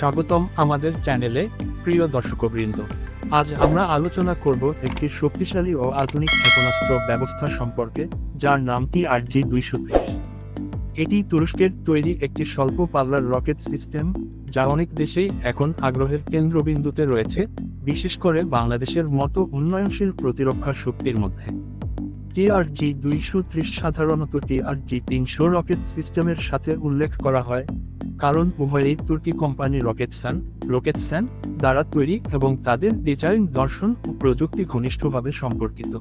স্বাগতম আমাদের চ্যানেলে, প্রিয় দর্শকবৃন্দ। আজ আমরা আলোচনা করব একটি শক্তিশালী ও আধুনিক ক্ষেপণাস্ত্র ব্যবস্থা সম্পর্কে, যার নামটি আর জি দুইশো এটি তুরস্কের তৈরি একটি স্বল্প পাল্লার রকেট সিস্টেম, যা অনেক দেশেই এখন আগ্রহের কেন্দ্রবিন্দুতে রয়েছে, বিশেষ করে বাংলাদেশের মতো উন্নয়নশীল প্রতিরক্ষা শক্তির মধ্যে। টিআরজি দুইশো ত্রিশ সাধারণত টিআরজি তিনশো রকেট সিস্টেমের সাথে উল্লেখ করা হয় কারণ উভয়ই তুর্কি কোম্পানি রকেটসান রকেটসান দ্বারা তৈরি এবং তাদের ডিজাইন, দর্শন ও প্রযুক্তি ঘনিষ্ঠভাবে সম্পর্কিত।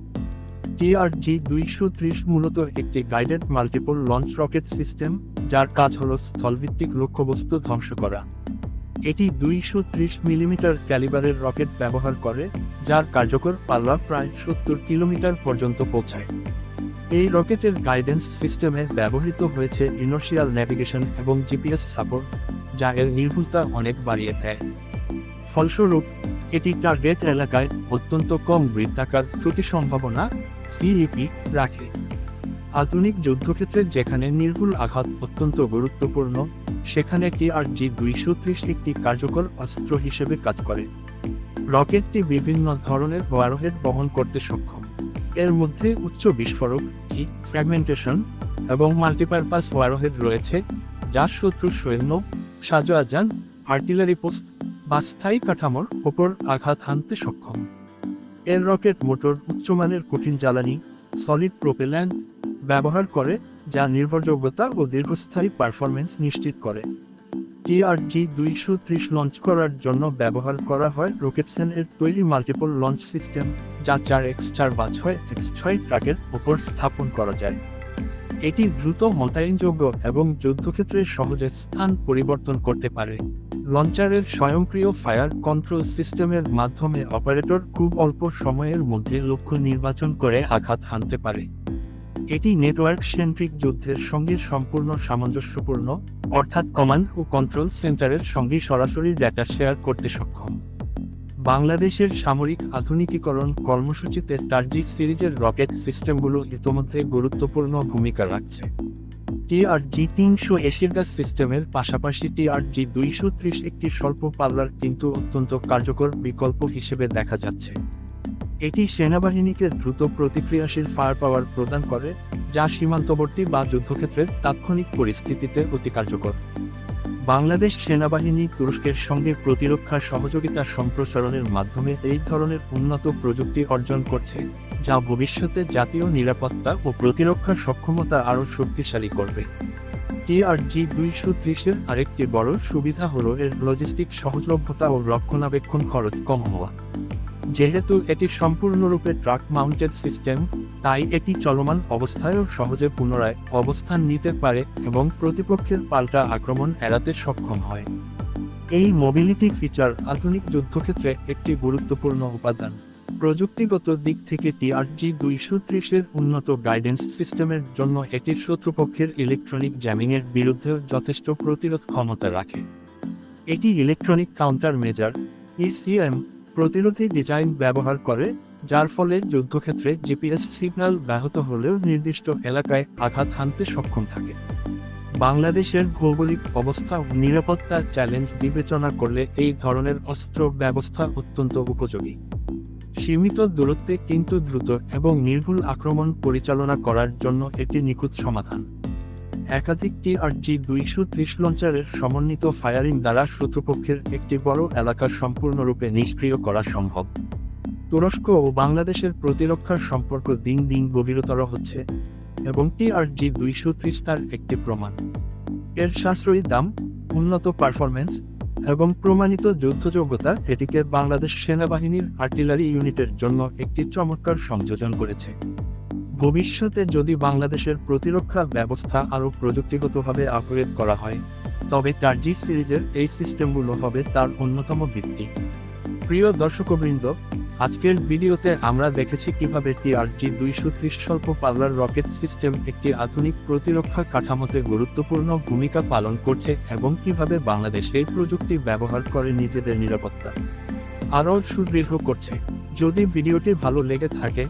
টিআরজি দুইশো ত্রিশ মূলত একটি guided multiple launch rocket system, যার কাজ হল স্থলভিত্তিক লক্ষ্যবস্তু ধ্বংস করা। এটি দুইশো ত্রিশ মিলিমিটার ক্যালিবারের রকেট ব্যবহার করে, যার কার্যকর পাল্লা প্রায় সত্তর কিলোমিটার পর্যন্ত পৌঁছায়। এই রকেটের গাইডেন্স সিস্টেমে ব্যবহৃত হয়েছে ইনার্শিয়াল ন্যাভিগেশন এবং জিপিএস সাপোর্ট যা এর নির্ভুলতা অনেক বাড়িয়ে দেয়। ফলস্বরূপ, এটি টার্গেট এলাকায় অত্যন্ত কম বৃত্তাকার ত্রুটি সম্ভাবনা সিইপি রাখে। আধুনিক যুদ্ধক্ষেত্রে যেখানে নির্ভুল আঘাত অত্যন্ত গুরুত্বপূর্ণ, সেখানে টিআরজি দুইশো ত্রিশ একটি কার্যকর অস্ত্র হিসেবে কাজ করে। রকেটটি বিভিন্ন ধরনের ওয়ারহেড বহন করতে সক্ষম। এর মধ্যে উচ্চ বিস্ফোরক ফ্র্যাগমেন্টেশন এবং মাল্টিপারপাস ওয়ারহেড রয়েছে, যা শত্রু সৈন্য, সাজোয়াজান আর্টিলারি পোস্ট বা স্থায়ী কাঠামোর ওপর আঘাত হানতে সক্ষম। এর রকেট মোটর উচ্চমানের কঠিন জ্বালানি সলিড প্রোপেল্যান্ট ব্যবহার করে, যা নির্ভরযোগ্যতা ও দীর্ঘস্থায়ী পারফরমেন্স নিশ্চিত করে। টিআরজি দুইশো ত্রিশ লঞ্চ করার জন্য ব্যবহার করা হয় রকেটসেন এর তৈরি মাল্টিপল লঞ্চ সিস্টেম যা চার এক্স চার বা ছয় এক্স ছয় ট্রাকের ওপর স্থাপন করা যায়। এটি দ্রুত মোতায়েনযোগ্য এবং যুদ্ধক্ষেত্রে সহজে স্থান পরিবর্তন করতে পারে। লঞ্চারের স্বয়ংক্রিয় ফায়ার কন্ট্রোল সিস্টেমের মাধ্যমে অপারেটর খুব অল্প সময়ের মধ্যে লক্ষ্য নির্বাচন করে আঘাত হানতে পারে। এটি নেটওয়ার্ক সেন্ট্রিক যুদ্ধের সঙ্গে সম্পূর্ণ সামঞ্জস্যপূর্ণ, অর্থাৎ কমান্ড ও কন্ট্রোল সেন্টারের সঙ্গে সরাসরি ডেটা শেয়ার করতে সক্ষম। বাংলাদেশের সামরিক আধুনিকীকরণ কর্মসূচিতে টার্জি সিরিজের রকেট সিস্টেমগুলো ইতোমধ্যে গুরুত্বপূর্ণ ভূমিকা রাখছে। টিআরজি তিনশো এশিয়াগাস সিস্টেমের পাশাপাশি টিআরজি দুইশো ত্রিশ একটি স্বল্প পাল্লার কিন্তু অত্যন্ত কার্যকর বিকল্প হিসেবে দেখা যাচ্ছে। এটি সেনাবাহিনীকে দ্রুত প্রতিক্রিয়াশীল ফায়ার পাওয়ার প্রদান করে, যা সীমান্তবর্তী বা যুদ্ধক্ষেত্রের তাৎক্ষণিক পরিস্থিতিতে অতি কার্যকর। বাংলাদেশ সেনাবাহিনী তুরস্কের সঙ্গে প্রতিরক্ষা সহযোগিতা সম্প্রসারণের মাধ্যমে এই ধরনের উন্নত প্রযুক্তি অর্জন করছে, যা ভবিষ্যতে জাতীয় নিরাপত্তা ও প্রতিরক্ষা সক্ষমতা আরও শক্তিশালী করবে। টিআরজি দুইশো ত্রিশের আরেকটি বড় সুবিধা হল এর লজিস্টিক সহজলভ্যতা ও রক্ষণাবেক্ষণ খরচ কম হওয়া। যেহেতু এটি সম্পূর্ণরূপে ট্রাক মাউন্টেড সিস্টেম, তাই এটি চলমান অবস্থায়ও সহজে পুনরায় অবস্থান নিতে পারে এবং প্রতিপক্ষের পাল্টা আক্রমণ এড়াতে সক্ষম হয়। এই মোবিলিটি ফিচার আধুনিক যুদ্ধক্ষেত্রে একটি গুরুত্বপূর্ণ উপাদান। প্রযুক্তিগত দিক থেকে টিআরজি দুইশো ত্রিশের উন্নত গাইডেন্স সিস্টেমের জন্য এটি শত্রুপক্ষের ইলেকট্রনিক জ্যামিংয়ের বিরুদ্ধে যথেষ্ট প্রতিরোধ ক্ষমতা রাখে। এটি ইলেকট্রনিক কাউন্টার মেজার ইসিএম প্রতিরোধী ডিজাইন ব্যবহার করে, যার ফলে যুদ্ধক্ষেত্রে জিপিএস সিগন্যাল ব্যাহত হলেও নির্দিষ্ট এলাকায় আঘাত হানতে সক্ষম থাকে। বাংলাদেশের ভৌগোলিক অবস্থা ও নিরাপত্তা চ্যালেঞ্জ বিবেচনা করলে এই ধরনের অস্ত্র ব্যবস্থা অত্যন্ত উপযোগী। সীমিত দূরত্বে কিন্তু দ্রুত এবং নির্ভুল আক্রমণ পরিচালনা করার জন্য একটি নিখুঁত সমাধান। একাধিক টিআরজি দুইশো ত্রিশ লঞ্চারের সমন্বিত ফায়ারিং দ্বারা শত্রুপক্ষের একটি বড় এলাকা সম্পূর্ণরূপে নিষ্ক্রিয় করা সম্ভব। তুরস্ক ও বাংলাদেশের প্রতিরক্ষার সম্পর্ক দিন দিন গভীরতর হচ্ছে এবং টিআরজি দুইশো ত্রিশ তার একটি প্রমাণ। এর সাশ্রয়ী দাম, উন্নত পারফরমেন্স এবং প্রমাণিত যুদ্ধযোগ্যতা এটিকে বাংলাদেশ সেনাবাহিনীর আর্টিলারি ইউনিটের জন্য একটি চমৎকার সংযোজন করেছে। ভবিষ্যতে যদি বাংলাদেশের প্রতিরক্ষা ব্যবস্থা আরও প্রযুক্তিগতভাবে আপগ্রেড করা হয়, তবে টার্জি সিরিজের এই সিস্টেমগুলো হবে তার অন্যতম ভিত্তি। প্রিয় দর্শকবৃন্দ, আজকের ভিডিওতে আমরা দেখেছি কীভাবে টিআরজি দুইশো ত্রিশ স্বল্প পাল্লার রকেট সিস্টেম একটি আধুনিক প্রতিরক্ষা কাঠামোতে গুরুত্বপূর্ণ ভূমিকা পালন করছে এবং কীভাবে বাংলাদেশ এই প্রযুক্তি ব্যবহার করে নিজেদের নিরাপত্তা আরও সুদৃঢ় করছে। যদি ভিডিওটি ভালো লেগে থাকে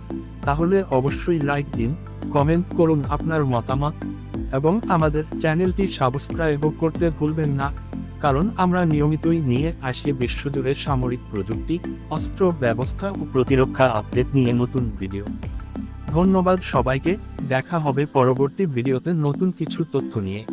তাহলে অবশ্যই লাইক দিন কমেন্ট করুন আপনার মতামত, এবং আমাদের চ্যানেলটি সাবস্ক্রাইবও করতে ভুলবেন না, কারণ আমরা নিয়মিতই নিয়ে আসি বিশ্বজুড়ে সামরিক প্রযুক্তি, অস্ত্র ব্যবস্থা ও প্রতিরক্ষা আপডেট নিয়ে নতুন ভিডিও ধন্যবাদ সবাইকে, দেখা হবে পরবর্তী ভিডিওতে নতুন কিছু তথ্য নিয়ে।